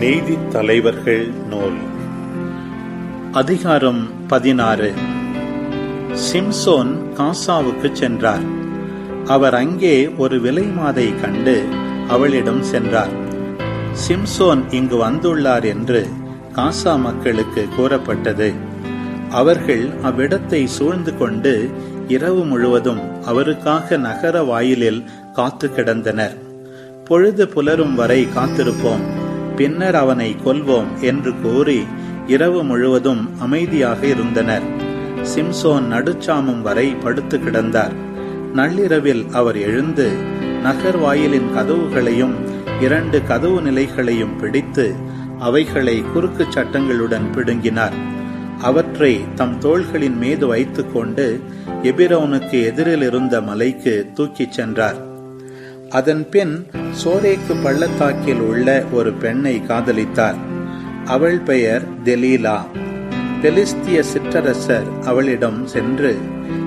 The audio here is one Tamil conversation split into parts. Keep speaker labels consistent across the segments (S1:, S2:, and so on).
S1: நீதித் தலைவர்கள் நூல். அதிகாரம் பதினாறு. சிம்சோன் காசாவுக்கு சென்றார். அவர் அங்கே ஒரு விலை மாதை கண்டு அவளிடம் சென்றார். சிம்சோன் இங்கு வந்துள்ளார் என்று காசா மக்களுக்கு கூறப்பட்டது. அவர்கள் அவ்விடத்தை சூழ்ந்து கொண்டு இரவு முழுவதும் அவருக்காக நகர வாயிலில் காத்து கிடந்தனர். பொழுது புலரும் வரை காத்திருப்போம். பின்னர் அவனை கொல்வோம் என்று கூறி இரவு முழுவதும் அமைதியாக இருந்தனர். சிம்சோன் நடுச்சாமம் வரை படுத்து கிடந்தார். நள்ளிரவில் அவர் எழுந்து நகர் வாயிலின் கதவுகளையும் இரண்டு கதவு நிலைகளையும் பிடித்து அவைகளை குறுக்கு சட்டங்களுடன் பிடுங்கினார். அவற்றை தம் தோள்களின் மீது வைத்துக்கொண்டு எபிரோனுக்கு எதிரில் இருந்த மலைக்கு தூக்கிச் சென்றார். அதன் பின் சோரேக்கு பள்ளத்தாக்கில் உள்ள ஒரு பெண்ணை காதலித்தார். அவள் பெயர் தெலீலா. பெலிஸ்திய சிற்றரசர் அவளிடம் சென்று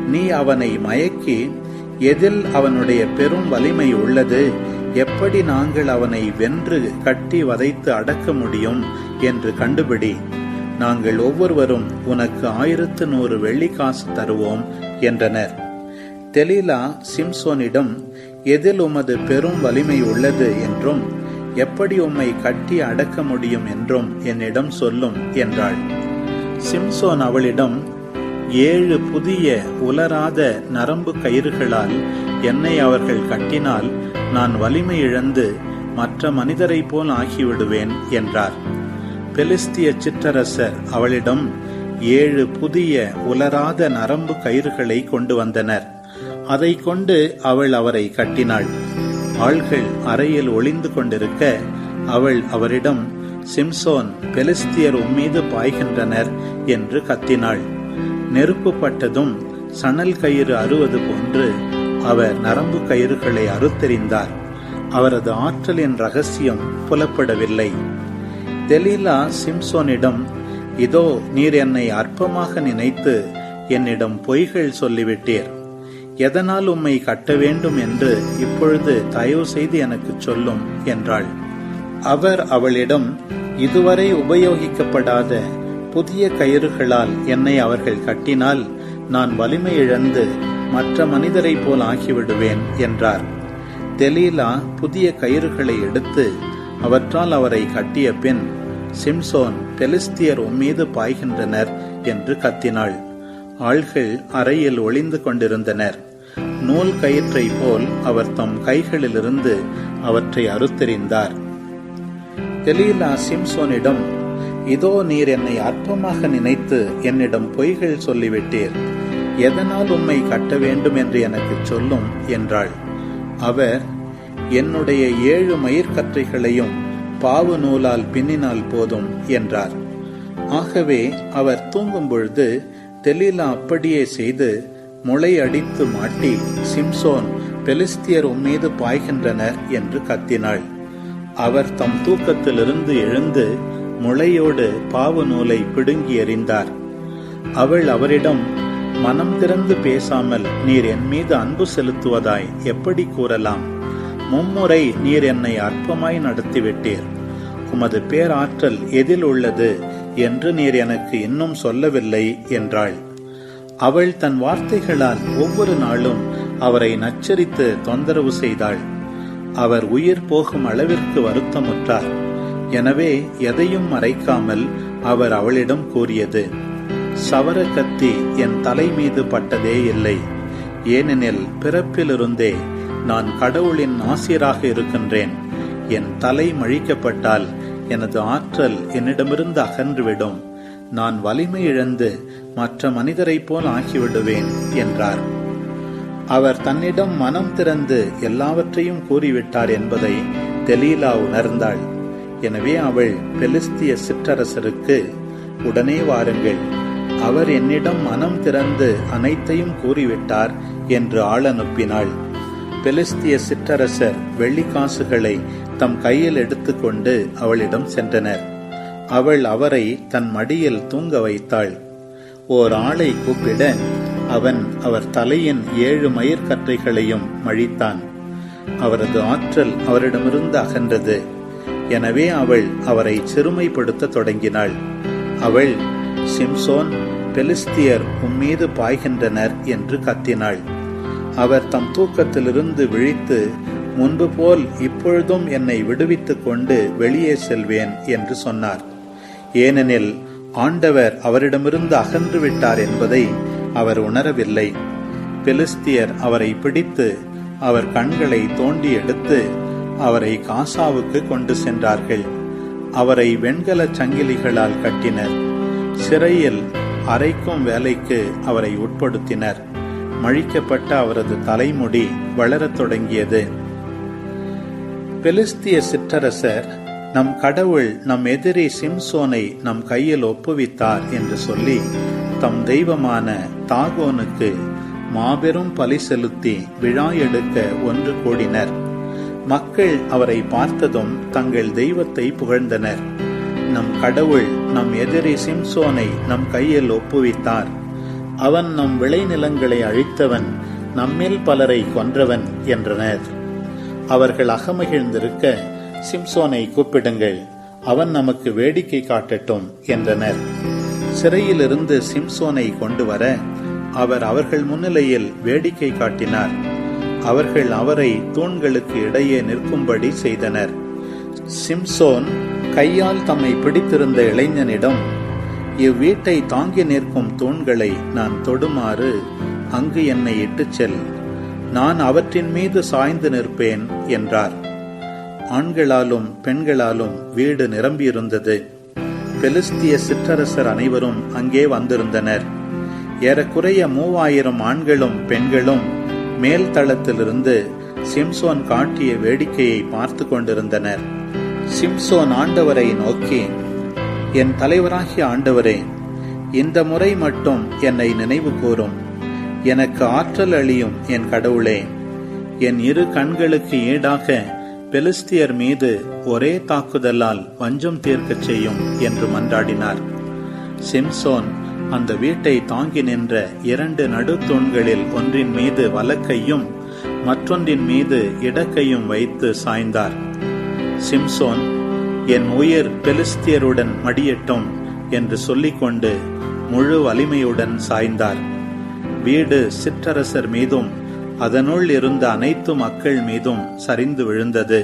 S1: நீ அவனை மயக்கி எதில் அவனுடைய பெரும் வலிமை உள்ளது? எப்படி நாங்கள் அவனை வென்று கட்டி வதைத்து அடக்க முடியும்? என்று கண்டுபிடி. நாங்கள் ஒவ்வொருவரும் உனக்கு ஆயிரத்து நூறு வெள்ளிக்காசு தருவோம் என்றனர். தெலீலா சிம்சோனிடம் எதில் உமது பெரும் வலிமை உள்ளது என்றும் எப்படி உம்மை கட்டி அடக்க முடியும் என்றும் என்னிடம் சொல்லும் என்றாள். சிம்சோன் அவளிடம் ஏழு புதிய உலராத நரம்பு கயிறுகளால் என்னை அவர்கள் கட்டினால் நான் வலிமை இழந்து மற்ற மனிதரைப் போல் ஆகிவிடுவேன் என்றார். பெலிஸ்திய சிற்றரசர் அவளிடம் ஏழு புதிய உலராத நரம்பு கயிறுகளை கொண்டு வந்தனர். அதை கொண்டு அவள் அவரை கட்டினாள். ஆள்கள் அறையில் ஒளிந்து கொண்டிருக்க அவள் அவரிடம் சிம்சோன் பெலிஸ்தியர் உம்மீது பாய்கின்றனர் என்று கத்தினாள். நெருப்பு பட்டதும் சணல் கயிறு அறுவது போன்று அவர் நரம்பு கயிறுகளை அறுத்தெறிந்தார். அவரது ஆற்றலின் ரகசியம் புலப்படவில்லை. தெலீலா சிம்சோனிடம் இதோ நீர் என்னை அற்பமாக நினைத்து என்னிடம் பொய்கள் சொல்லிவிட்டீர். எதனால் உம்மை கட்ட வேண்டும் என்று இப்பொழுது தயவு செய்து எனக்கு சொல்லும் என்றாள். அவர் அவளிடம் இதுவரை உபயோகிக்கப்படாத புதிய கயிறுகளால் என்னை அவர்கள் கட்டினால் நான் வலிமை இழந்து மற்ற மனிதரைப் போல் ஆகிவிடுவேன் என்றார். தெலீலா புதிய கயிறுகளை எடுத்து அவற்றால் அவரை கட்டிய பின் சிம்சோன் பெலிஸ்தியர் உம்மீது பாய்கின்றனர் என்று கத்தினாள். ஆள்கள் அறையில் ஒளிந்து கொண்டிருந்தனர். நூல் கயிற்றை போல் அவர் தம் கைகளிலிருந்து அவற்றை அறுத்தெறிந்தார். தெலீலா சிம்சோனிடம் இதோ நீர் என்னை அற்பமாக நினைத்து என்னிடம் பொய்கள் சொல்லிவிட்டீர். எதனால் உம்மை கட்ட வேண்டும் என்று எனக்கு சொல்லும் என்றாள். அவர் என்னுடைய ஏழு மயிர்கற்றைகளையும் பாவு நூலால் பின்னினால் போதும் என்றார். ஆகவே அவர் தூங்கும் பொழுது தெலீலா அப்படியே செய்து முளை அடித்து மாட்டி சிம்சோன் பெலிஸ்தியர் உம்மீது பாய்கின்றனர் என்று கத்தினாள். அவர் தம் தூக்கத்திலிருந்து எழுந்து முளையோடு பாவு நூலை பிடுங்கி எறிந்தார். அவள் அவரிடம் மனம் திறந்து பேசாமல் நீர் என் மீது அன்பு செலுத்துவதாய் எப்படி கூறலாம்? மும்முறை நீர் என்னை அற்பமாய் நடத்திவிட்டீர். உமது பேராற்றல் எதில் உள்ளது என்று நீர் எனக்கு இன்னும் சொல்லவில்லை என்றாள். அவள் தன் வார்த்தைகளால் ஒவ்வொரு நாளும் அவரை நச்சரித்து தொந்தரவு செய்தாள். அவர் உயிர் போகும் அளவிற்கு வருத்தமுற்றார். எனவே எதையும் மறைக்காமல் அவர் அவளிடம் கூறியது சவர கத்தி என் தலை மீது பட்டதே இல்லை. ஏனெனில் பிறப்பிலிருந்தே நான் கடவுளின் ஆசிராக இருக்கின்றேன். என் தலை மழிக்கப்பட்டால் எனது ஆற்றல் என்னிடமிருந்து அகன்றுவிடும். நான் வலிமை இழந்து மற்ற மனிதரைப் போல் ஆகிவிடுவேன் என்றார். அவர் தன்னிடம் மனம் திறந்து எல்லாவற்றையும் கூறிவிட்டார் என்பதை தெலீலா உணர்ந்தாள். எனவே அவள் பெலிஸ்திய சிற்றரசருக்கு உடனே வாருங்கள் அவர் என்னிடம் மனம் திறந்து அனைத்தையும் கூறிவிட்டார் என்று ஆள் அனுப்பினாள். பெலிஸ்திய சிற்றரசர் வெள்ளிக்காசுகளை தம் கையில் எடுத்துக்கொண்டு அவளிடம் சென்றனர். அவள் அவரை தன் மடியில் தூங்க வைத்தாள். ஓர் ஆளை கூப்பிட அவன் அவர் தலையின் ஏழு மயிர்கற்றைகளையும் மழித்தான். அவரது ஆற்றல் அவரிடமிருந்து அகன்றது. எனவே அவள் அவரை சிறுமைப்படுத்த தொடங்கினாள். அவள் சிம்சோன் பெலிஸ்தியர் உம்மீது பாய்கின்றனர் என்று கத்தினாள். அவர் தம் தூக்கத்திலிருந்து விழித்து முன்பு போல் இப்பொழுதும் என்னை விடுவித்துக் கொண்டு வெளியே செல்வேன் என்று சொன்னார். ஏனெனில் ஆண்டவர் அவரிடமிருந்து அகன்று விட்டார் என்பதை அவர் உணரவில்லை. பெலிஸ்தியர் அவரை பிடித்து அவர் கண்களை தோண்டி எடுத்து அவரை காசாவுக்கு கொண்டு சென்றார்கள். அவரை வெண்கலச் சங்கிலிகளால் கட்டினர். சிறையில் அரைக்கும் வேலைக்கு அவரை உட்படுத்தினர். மழிக்கப்பட்ட அவரது தலைமுடி வளரத் தொடங்கியது. பெலிஸ்திய சிற்றரசர் நம் கடவுள் நம் எதிரி சிம்சோனை நம் கையில் ஒப்புவித்தார் என்று சொல்லி தம் தெய்வமான தாகோனுக்கு மாபெரும் பலி செலுத்தி விழா எடுக்க ஒன்று கூடினர். மக்கள் அவரை பார்த்ததும் தங்கள் தெய்வத்தை புகழ்ந்தனர். நம் கடவுள் நம் எதிரி சிம்சோனை நம் கையில் ஒப்புவித்தார். அவன் நம் விளைநிலங்களை அழித்தவன் நம்மில் பலரை கொன்றவன் என்றனர். அவர்கள் அகமகிழ்ந்திருக்க சிம்சோனை கூப்பிடுங்கள். அவன் நமக்கு வேடிக்கை காட்டட்டும் என்றனர். சிறையிலிருந்து சிம்சோனை கொண்டு வர அவர் அவர்கள் முன்னிலையில் வேடிக்கை காட்டினார். அவர்கள் அவரை தூண்களுக்கு இடையே நிற்கும்படி செய்தனர். சிம்சோன் கையால் தம்மை பிடித்திருந்த இளைஞனிடம் இவ்வீட்டை தாங்கி நிற்கும் தூண்களை நான் தொடுமாறு அங்கு என்னை இட்டுச் செல். நான் அவற்றின் மீது சாய்ந்து நிற்பேன் என்றார். ஆண்களாலும் பெண்களாலும் வீடு நிரம்பியிருந்தது. பெலிஸ்திய சிற்றரசர் அனைவரும் அங்கே வந்திருந்தனர். ஏறக்குறைய மூவாயிரம் ஆண்களும் பெண்களும் மேல் தளத்திலிருந்து சிம்சோன் காட்டிய வேடிக்கையை பார்த்து கொண்டிருந்தனர். சிம்சோன் ஆண்டவரை நோக்கி என் தலைவராகிய ஆண்டவரே இந்த முறை மட்டும் என்னை நினைவு கூறும் எனக்கு ஆற்றல் அழியும் என் கடவுளே என் இரு கண்களுக்கு ஈடாக பெலிஸ்தியர் மீது ஒரே தாக்குதலால் வஞ்சம் தீர்க்கச் செய்யும் என்று மன்றாடினார். சிம்சோன் அந்த வீட்டை தாங்கி நின்ற இரண்டு நடுத்தூண்களில் ஒன்றின் மீது வலக்கையும் மற்றொன்றின் மீது இடக்கையும் வைத்து சாய்ந்தார். சிம்சோன் என் உயிர் பெலிஸ்தியருடன் மடியட்டும் என்று சொல்லிக்கொண்டு முழு வலிமையுடன் சாய்ந்தார். வீடு சிற்றரசர் மீதும் அதனுள் இருந்த அனைத்து மக்கள் மீதும் சரிந்து விழுந்தது.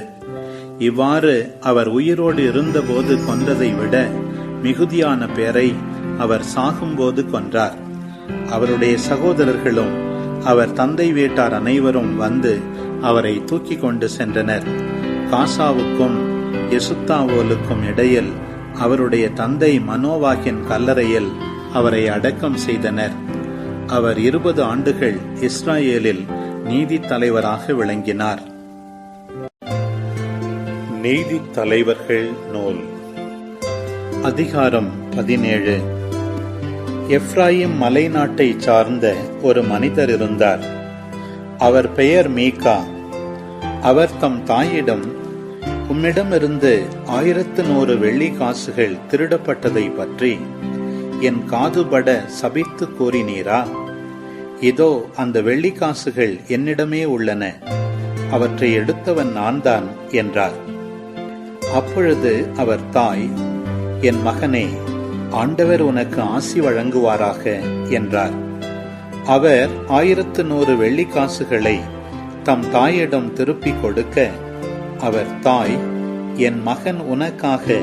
S1: இவ்வாறு அவர் உயிரோடு இருந்தபோது கொன்றதை விட மிகுதியான பேரை அவர் சாகும்போது கொன்றார். அவருடைய சகோதரர்களும் அவர் தந்தை வீட்டார் அனைவரும் வந்து அவரை தூக்கி கொண்டு சென்றனர். காசாவுக்கும் எசுத்தாவோலுக்கும் இடையில் அவருடைய தந்தை மனோவாகின் கல்லறையில் அவரை அடக்கம் செய்தனர். அவர் இருபது ஆண்டுகள் இஸ்ராயேலில் நீதி தலைவராக விளங்கினார். நீதி தலைவர்கள் நூல். அதிகாரம் பதினேழு. எப்ராயிம் மலைநாட்டை சார்ந்த ஒரு மனிதர் இருந்தார். அவர் பெயர் மீகா அவர் தம் தாயிடம் உம்மிடமிருந்து ஆயிரத்து நூறு வெள்ளி காசுகள் திருடப்பட்டதை பற்றி என் காதுபட சபித்து கூறினீரா? இதோ அந்த வெள்ளிக்காசுகள் என்னிடமே உள்ளன. அவற்றை எடுத்தவன் நான்தான் என்றார். அப்பொழுது அவர் தாய் என் மகனே ஆண்டவர் உனக்கு ஆசி வழங்குவாராக என்றார். அவர் ஆயிரத்து நூறு வெள்ளிக்காசுகளை தம் தாயிடம் திருப்பிக் கொடுக்க அவர் தாய் என் மகன் உனக்காக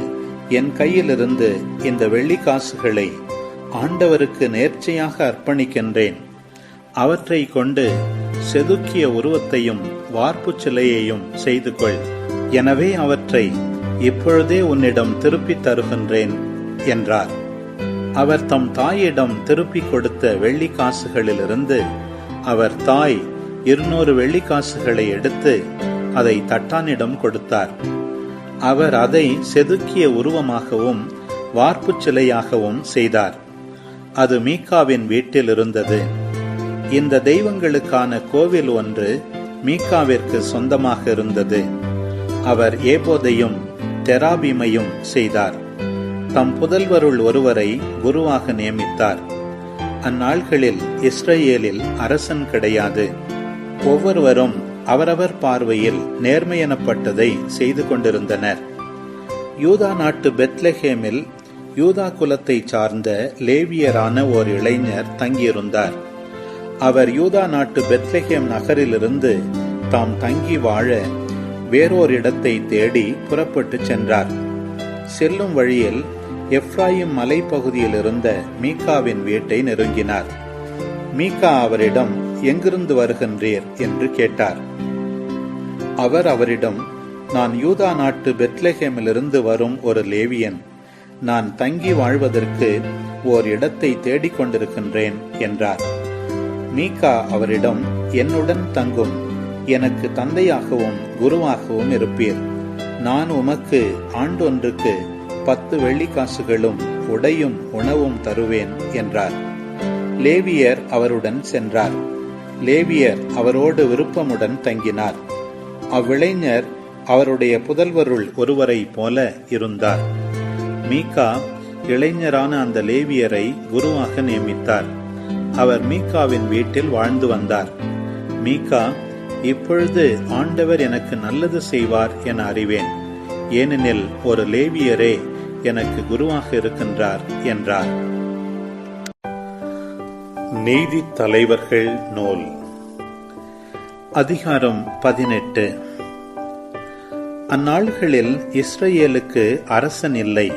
S1: என் கையிலிருந்து இந்த வெள்ளிக்காசுகளை ஆண்டவருக்கு நேர்ச்சையாக அர்ப்பணிக்கின்றேன். அவற்றை கொண்டு செதுக்கிய உருவத்தையும் வார்ப்பு சிலையையும் செய்து கொள் எனவே அவற்றை இப்பொழுதே உன்னிடம் திருப்பித் தருகின்றேன் என்றார். அவர் தம் தாயிடம் திருப்பிக் கொடுத்த வெள்ளி காசுகளிலிருந்து அவர் தாய் இருநூறு வெள்ளி காசுகளை எடுத்து அதை தட்டானிடம் கொடுத்தார். அவர் அதை செதுக்கிய உருவமாகவும் வார்ப்பு சிலையாகவும் செய்தார். அது மீகாவின் வீட்டில் இருந்தது. இந்த தெய்வங்களுக்கான கோவில் ஒன்று மீகாவிற்கு சொந்தமாக இருந்தது. அவர் ஏபோதையும் தெராபீமையும் செய்தார். தம் புதல்வருள் ஒருவரை குருவாக நியமித்தார். அந்நாள்களில் இஸ்ரேலில் அரசன் கிடையாது. ஒவ்வொருவரும் அவரவர் பார்வையில் நேர்மையெனப்பட்டதை செய்து கொண்டிருந்தனர். யூதா நாட்டு பெத்லஹேமில் யூதா குலத்தை சார்ந்த லேவியரான ஓர் இளைஞர் தங்கியிருந்தார். அவர் யூதா நாட்டு பெத்லஹேம் நகரிலிருந்து தாம் தங்கி வாழ வேறோர் இடத்தை தேடி புறப்பட்டு சென்றார். செல்லும் வழியில் எப்ராயிம் மலைப்பகுதியில் இருந்த மீகாவின் வீட்டை நெருங்கினார். மீகா அவரிடம் எங்கிருந்து வருகின்றீர்? என்று கேட்டார். அவர் அவரிடம் நான் யூதா நாட்டு பெத்லஹேமிலிருந்து வரும் ஒரு லேவியன். நான் தங்கி வாழ்வதற்கு ஓர் இடத்தை தேடிக் கொண்டிருக்கின்றேன் என்றார். மீகா அவரிடம் என்னுடன் தங்கும் எனக்கு தந்தையாகவும் குருவாகவும் இருப்பீர். நான் உமக்கு ஆண்டொன்றுக்கு பத்து வெள்ளிக்காசுகளும் உடையும் உணவும் தருவேன் என்றார். லேவியர் அவருடன் சென்றார். லேவியர் அவரோடு விருப்பமுடன் தங்கினார். அவ்விளைஞர் அவருடைய புதல்வருள் ஒருவரை போல இருந்தார். மீகா இளைஞரான அந்த லேவியரை குருவாக நியமித்தார். அவர் மீகாவின் வீட்டில் வாழ்ந்து வந்தார். மீகா இப்பொழுது ஆண்டவர் எனக்கு நல்லது செய்வார் என அறிவேன். ஏனெனில் ஒரு லேவியரே எனக்கு குருவாக இருக்கின்றார் என்றார். நீதி தலைவர்கள் நூல். அதிகாரம் பதினெட்டு. அந்நாள்களில் இஸ்ரேலுக்கு அரசன் இல்லை.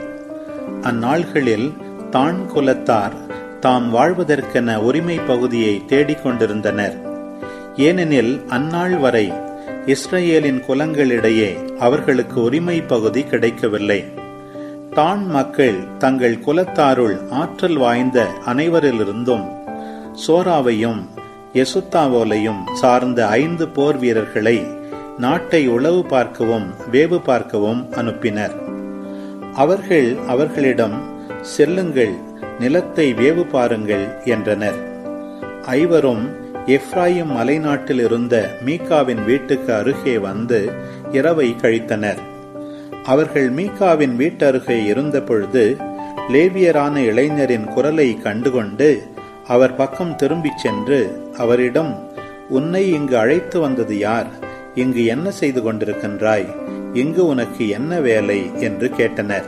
S1: அந்நாள்களில் தான் குலத்தார் தாம் வாழ்வதற்கென உரிமை பகுதியை தேடிக்கொண்டிருந்தனர் ஏனெனில் அந்நாள் வரை இஸ்ரேலின் குலங்களிடையே அவர்களுக்கு உரிமை பகுதி கிடைக்கவில்லை. தான் மக்கள் தங்கள் குலத்தாருள் ஆற்றல் வாய்ந்த அனைவரிலிருந்தும் சோராவையும் எசுத்தாவோலையும் சார்ந்த ஐந்து போர் வீரர்களை நாட்டை உளவு பார்க்கவும் வேவு பார்க்கவும் அனுப்பினர். அவர்கள் அவர்களிடம் செல்லுங்கள் நிலத்தை வேவு பாருங்கள் என்றனர். ஐவரும் எஃப்ராயிம் மலைநாட்டில் இருந்த மீகாவின் வீட்டுக்கு அருகே வந்து இரவை கழித்தனர். அவர்கள் மீகாவின் வீட்டருகே இருந்த பொழுது லேவியரான இளைஞரின் குரலை கண்டுகொண்டு அவர் பக்கம் திரும்பிச் சென்று அவரிடம் உன்னை இங்கு அழைத்து வந்தது யார்? இங்கு என்ன செய்து கொண்டிருக்கின்றாய்? இங்கு உனக்கு என்ன வேலை? என்று கேட்டனர்.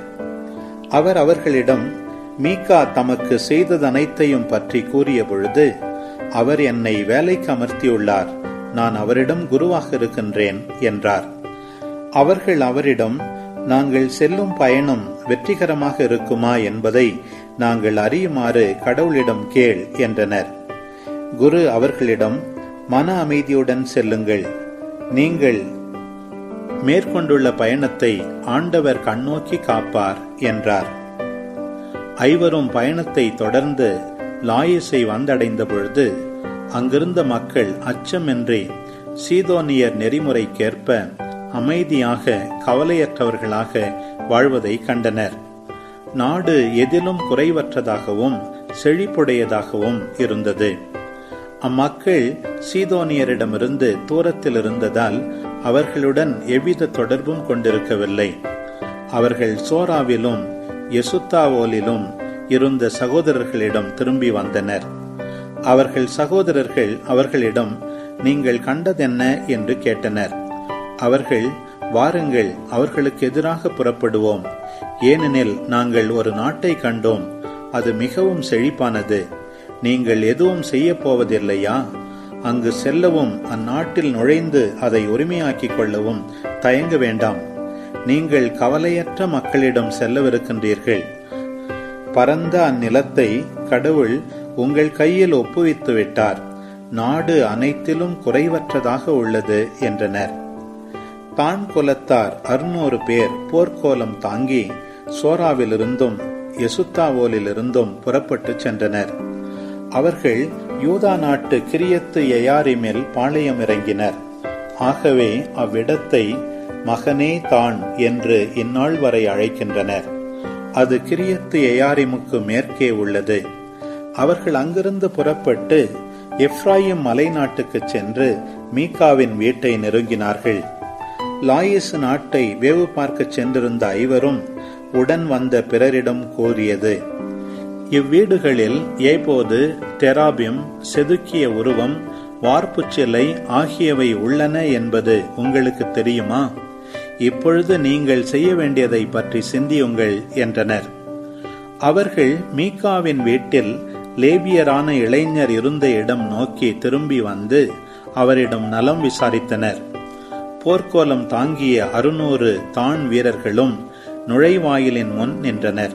S1: அவர் அவர்களிடம் மீகா தமக்கு செய்ததனைத்தையும் பற்றி கூறிய பொழுது அவர் என்னை வேலைக்கு அமர்த்தியுள்ளார். நான் அவரிடம் குருவாக இருக்கின்றேன் என்றார். அவர்கள் அவரிடம் நாங்கள் செல்லும் பயணம் வெற்றிகரமாக இருக்குமா என்பதை நாங்கள் அறியுமாறு கடவுளிடம் கேள் என்றனர். குரு அவர்களிடம் மன அமைதியுடன் செல்லுங்கள். நீங்கள் மேற்கொண்டுள்ள பயணத்தை ஆண்டவர் கண்ணோக்கி காப்பார் என்றார். ஐவரும் பயணத்தை தொடர்ந்து லாயிஸை வந்தடைந்த பொழுது அங்கிருந்த மக்கள் அச்சமின்றி சீதோனியர் நெறிமுறைக்கேற்ப அமைதியாக கவலையற்றவர்களாக வாழ்வதை கண்டனர். நாடு எதிலும் குறைவற்றதாகவும் செழிப்புடையதாகவும் இருந்தது. அம்மக்கள் சீதோனியரிடமிருந்து தூரத்தில் இருந்ததால் அவர்களுடன் எவ்வித தொடர்பும் கொண்டிருக்கவில்லை. அவர்கள் சோராவிலும் எசுத்தாவோலிலும் இருந்த சகோதரர்களிடம் திரும்பி வந்தனர். அவர்கள் சகோதரர்கள் அவர்களிடம் நீங்கள் கண்டதென்ன? என்று கேட்டனர். அவர்கள் வாருங்கள் அவர்களுக்கு எதிராக புறப்படுவோம். ஏனெனில் நாங்கள் ஒரு நாட்டை கண்டோம். அது மிகவும் செழிப்பானது. நீங்கள் எதுவும் செய்ய போவதில்லையா? அங்கு செல்லவும் அந்நாட்டில் நுழைந்து அதை உரிமையாக்கிக் கொள்ளவும் தயங்க வேண்டாம். நீங்கள் கவலையற்ற மக்களிடம் செல்லவிருக்கின்றீர்கள். பரந்த அந்நிலத்தை கடவுள் உங்கள் கையில் ஒப்புவித்து விட்டார். நாடு அனைத்திலும் குறைவற்றதாக உள்ளது என்றனர். தான் குலத்தார் அறுநூறு பேர் போர்க்கோலம் தாங்கி சோராவிலிருந்தும் எசுத்தாவோலிலிருந்தும் புறப்பட்டு சென்றனர். அவர்கள் யூதா நாட்டு கிரியத்து எயாரிமில் பாளையம் இறங்கினர் ஆகவே அவ்விடத்தை மகனே தான் என்று இந்நாள் வரை அழைக்கின்றனர். அது கிரியத்து எயாரிமுக்கு மேற்கே உள்ளது. அவர்கள் அங்கிருந்து புறப்பட்டு எப்ராயிம் மலை நாட்டுக்கு சென்று மீகாவின் வீட்டை நெருங்கினார்கள். லாயிஸ் நாட்டை வேவு பார்க்க சென்றிருந்த ஐவரும் உடன் வந்த பிறரிடம் கூறியது இவ்வீடுகளில் ஏபோது தெராபியம் செதுக்கிய உருவம் வார்ப்புச் சிலை ஆகியவை உள்ளன என்பது உங்களுக்கு தெரியுமா? இப்பொழுது நீங்கள் செய்ய வேண்டியதை பற்றி சிந்தியுங்கள் என்றனர். அவர்கள் மீகாவின் வீட்டில் லேபியரான இளைஞர் இருந்த இடம் நோக்கி திரும்பி வந்து அவரிடம் நலம் விசாரித்தனர். போர்க்கோலம் தாங்கிய அறுநூறு தான் வீரர்களும் நுழைவாயிலின் முன் நின்றனர்.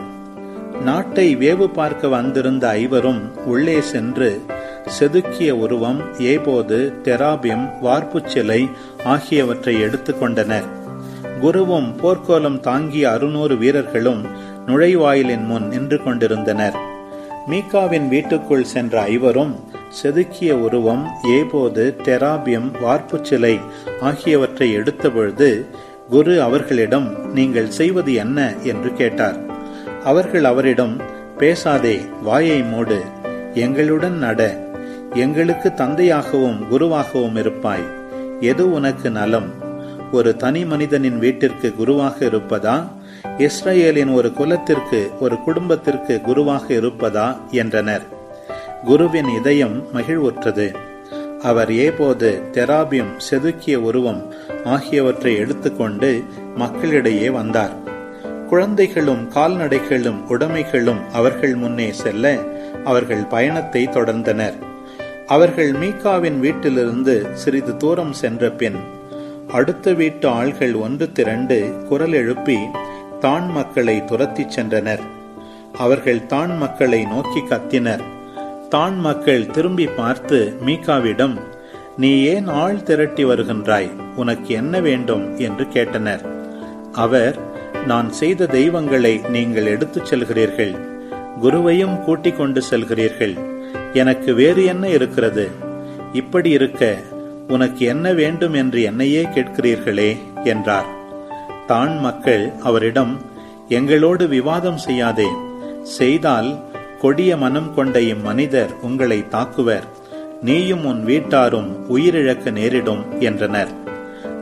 S1: நாட்டை வேவு பார்க்க வந்திருந்த ஐவரும் உள்ளே சென்று செதுக்கிய உருவம் ஏபோது தெராபியம் வார்ப்புச் சிலை ஆகியவற்றை எடுத்துக்கொண்டனர் குருவும் போர்க்கோலம் தாங்கிய அறுநூறு வீரர்களும் நுழைவாயிலின் முன் நின்று கொண்டிருந்தனர். மீகாவின் வீட்டுக்குள் சென்ற ஐவரும் செதுக்கிய உருவம் ஏபோது தெராபியம் வார்ப்புச் சிலை ஆகியவற்றை எடுத்தபொழுது குரு அவர்களிடம் நீங்கள் செய்வது என்ன? என்று கேட்டார். அவர்கள் அவரிடம் பேசாதே வாயை மூடு. எங்களுடன் நட. எங்களுக்கு தந்தையாகவும் குருவாகவும் இருப்பாய். எது உனக்கு நலம்? ஒரு தனி மனிதனின் வீட்டிற்கு குருவாக இருப்பதா? இஸ்ரேலின் ஒரு குலத்திற்கு ஒரு குடும்பத்திற்கு குருவாக இருப்பதா? என்றனர். குருவின் இதயம் மகிழ்வுற்றது. அவர் ஏபோது தெராபியம் செதுக்கிய உருவம் ஆகியவற்றை எடுத்துக்கொண்டு மக்களிடையே வந்தார். குழந்தைகளும் கால்நடைகளும் உடைமைகளும் அவர்கள் முன்னே செல்ல அவர்கள் பயணத்தை தொடர்ந்தனர். அவர்கள் மீகாவின் வீட்டிலிருந்து சிறிது தூரம் சென்ற பின் அடுத்த வீட்டு ஆள்கள் ஒன்று திரண்டு குரல் எழுப்பி தான் மக்களை துரத்திச் சென்றனர். அவர்கள் தான் மக்களை நோக்கி கத்தினர். தான் மக்கள் திரும்பி பார்த்து மீகாவிடம் நீ ஏன் ஆள் திரட்டி வருகின்றாய்? உனக்கு என்ன வேண்டும் என்று கேட்டனர். அவர் நான் செய்த தெய்வங்களை நீங்கள் எடுத்துச் செல்கிறீர்கள். குருவையும் கூட்டிக் கொண்டு செல்கிறீர்கள். எனக்கு வேறு என்ன இருக்கிறது? இப்படி இருக்க உனக்கு என்ன வேண்டும் என்று என்னையே கேட்கிறீர்களே என்றார். தான் மக்கள் அவரிடம் எங்களோடு விவாதம் செய்யாதே செய்தால் கொடிய மனம் கொண்ட இம்மனிதர் உங்களை தாக்குவர் நீயும் உன் வீட்டாரும் உயிரிழக்க நேரிடும் என்றனர்.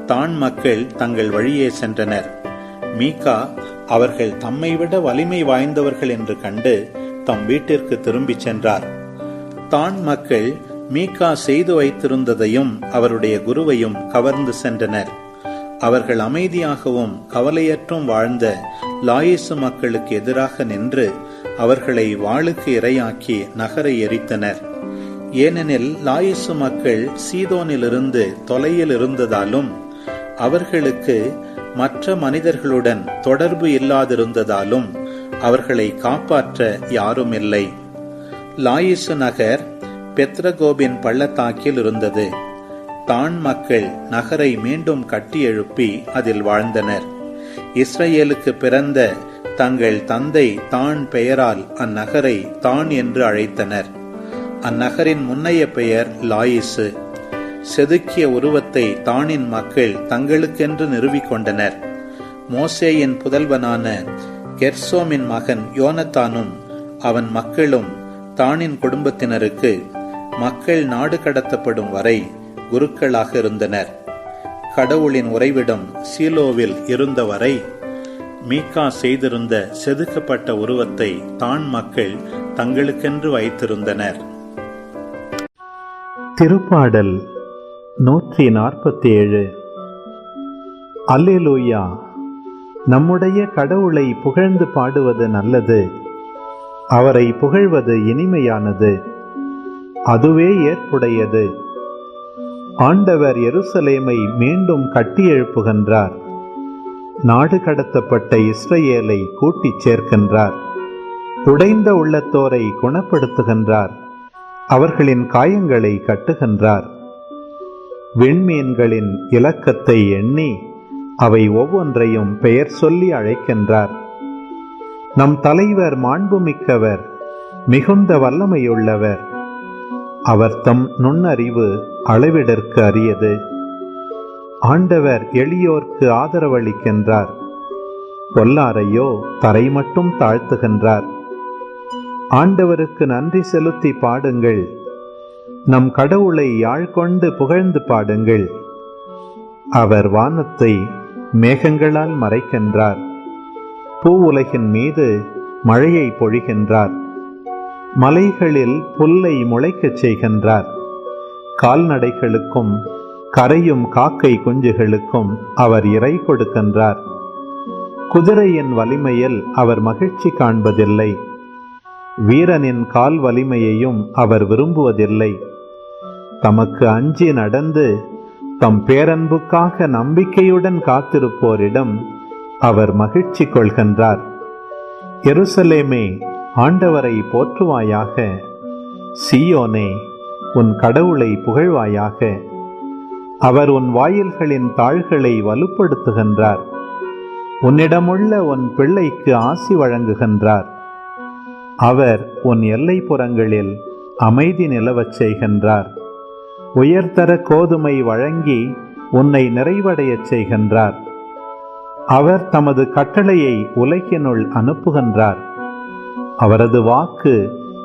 S1: தான் மக்கள் தங்கள் வழியே சென்றனர். மீகா அவர்கள் தம்மை விட வலிமை வாய்ந்தவர்கள் என்று கண்டு தம் வீட்டிற்கு திரும்பிச் சென்றார். தான் மக்கள் மீகா செய்து வைத்திருந்ததையும் அவருடைய குருவையும் கவர்ந்து சென்றனர். அவர்கள் அமைதியாகவும் கவலையற்றும் வாழ்ந்த லாயிசு மக்களுக்கு எதிராக நின்று அவர்களை வாளுக்கு இரையாக்கி நகரை எரித்தனர். ஏனெனில் லாயிசு மக்கள் சீதோனிலிருந்து தொலையில் இருந்ததாலும் அவர்களுக்கு மற்ற மனிதர்களுடன் தொடர்பு இல்லாதிருந்ததாலும் அவர்களை காப்பாற்ற யாரும் இல்லை. லாயிசு நகர் பெத்ரகோபின் பள்ளத்தாக்கில் இருந்தது. தான் மக்கள் நகரை மீண்டும் கட்டியெழுப்பி அதில் வாழ்ந்தனர். இஸ்ரேலுக்கு பிறந்த தங்கள் தந்தை தான் பெயரால் அந்நகரை தான் என்று அழைத்தனர். அந்நகரின் முன்னைய பெயர் லாயிசு. செதுக்கிய உருவத்தை தானின் மக்கள் தங்களுக்கென்று நிறுவிக்கொண்டனர் மோசேயின் புதல்வனான கெர்சோமின் மகன் யோனத்தானும் அவன் மக்களும் தானின் குடும்பத்தினருக்கு மக்கள் நாடு கடத்தப்படும் வரை குருக்களாக இருந்தனர். கடவுளின் உறைவிடம் சீலோவில் இருந்தவரை மீகா செய்திருந்த செதுக்கப்பட்ட உருவத்தை தான் மக்கள் தங்களுக்கென்று வைத்திருந்தனர். திருப்பாடல் நூற்றி நாற்பத்தி ஏழு அல்லேலூயா! நம்முடைய கடவுளை புகழ்ந்து பாடுவது நல்லது. அவரை புகழ்வது இனிமையானது. அதுவே ஏற்புடையது. ஆண்டவர் எருசலேமை மீண்டும் கட்டி எழுப்புகின்றார். நாடு கடத்தப்பட்ட இஸ்ரேலை கூட்டிச் சேர்க்கின்றார். உடைந்த உள்ளத்தோரை குணப்படுத்துகின்றார். அவர்களின் காயங்களை கட்டுகின்றார். விண்மீன்களின் இலக்கத்தை எண்ணி அவை ஒவ்வொன்றையும் பெயர் சொல்லி அழைக்கின்றார். நம் தலைவர் மாண்புமிக்கவர் மிகுந்த வல்லமையுள்ளவர். அவர் தம் நுண்ணறிவு அளவிடற்கு அரியது. ஆண்டவர் எளியோர்க்கு ஆதரவளிக்கின்றார். பொல்லாரையோ தரை மட்டும் தாழ்த்துகின்றார். ஆண்டவருக்கு நன்றி செலுத்தி பாடுங்கள். நம் கடவுளை யாழ் கொண்டு புகழ்ந்து பாடுங்கள். அவர் வானத்தை மேகங்களால் மறைக்கின்றார். பூ உலகின் மீது மழையை பொழிகின்றார். மலைகளில் புல்லை முளைக்கச் செய்கின்றார். கால்நடைகளுக்கும் கரையும் காக்கை குஞ்சுகளுக்கும் அவர் இறை கொடுக்கின்றார். குதிரையின் வலிமையில் அவர் மகிழ்ச்சி காண்பதில்லை. வீரனின் கால் வலிமையையும் அவர் விரும்புவதில்லை. தமக்கு அஞ்சி நடந்து தம் பேரன்புக்காக நம்பிக்கையுடன் காத்திருப்போரிடம் அவர் மகிழ்ச்சி கொள்கின்றார். எருசலேமே ஆண்டவரை போற்றுவாயாக. சீயோனே உன் கடவுளை புகழ்வாயாக. அவர் உன் வாயில்களின் தாள்களை வலுப்படுத்துகின்றார். உன்னிடமுள்ள உன் பிள்ளைக்கு ஆசி வழங்குகின்றார். அவர் உன் எல்லைப்புறங்களில் அமைதி நிலவச் செய்கின்றார். உயர்தர கோதுமை வழங்கி உன்னை நிறைவடையச் செய்கின்றார். அவர் தமது கட்டளையை உலகினுள் அனுப்புகின்றார். அவரது வாக்கு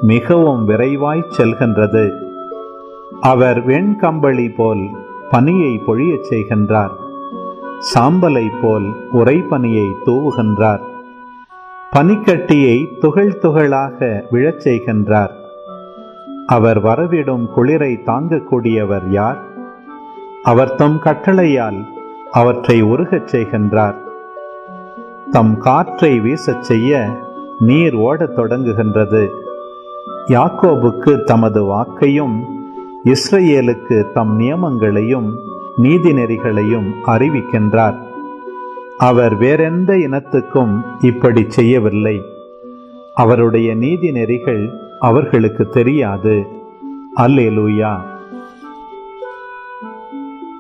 S1: மிகவும் விரைவாய் செல்கின்றது. அவர் வெண்கம்பளி போல் பனியை பொழியச் செய்கின்றார். சாம்பலை போல் உறைபனியை தூவுகின்றார். பனிக்கட்டியை துகள் துகளாக விழச் செய்கின்றார். அவர் வரவிடும் குளிரை தாங்கக்கூடியவர் யார்? அவர் தம் கட்டளையால் அவற்றை உருகச் செய்கின்றார். தம் காற்றை வீசச் செய்ய நீர் ஓடத் தொடங்குகின்றது. யாக்கோபுக்கு தமது வாக்கையும் இஸ்ரேலுக்கு தம் நியமங்களையும் நீதி நெறிகளையும் அறிவிக்கின்றார். அவர் வேறெந்த இனத்துக்கும் இப்படி செய்யவில்லை. அவருடைய நீதி நெறிகள் அவர்களுக்கு தெரியாது. அல்லேலூயா.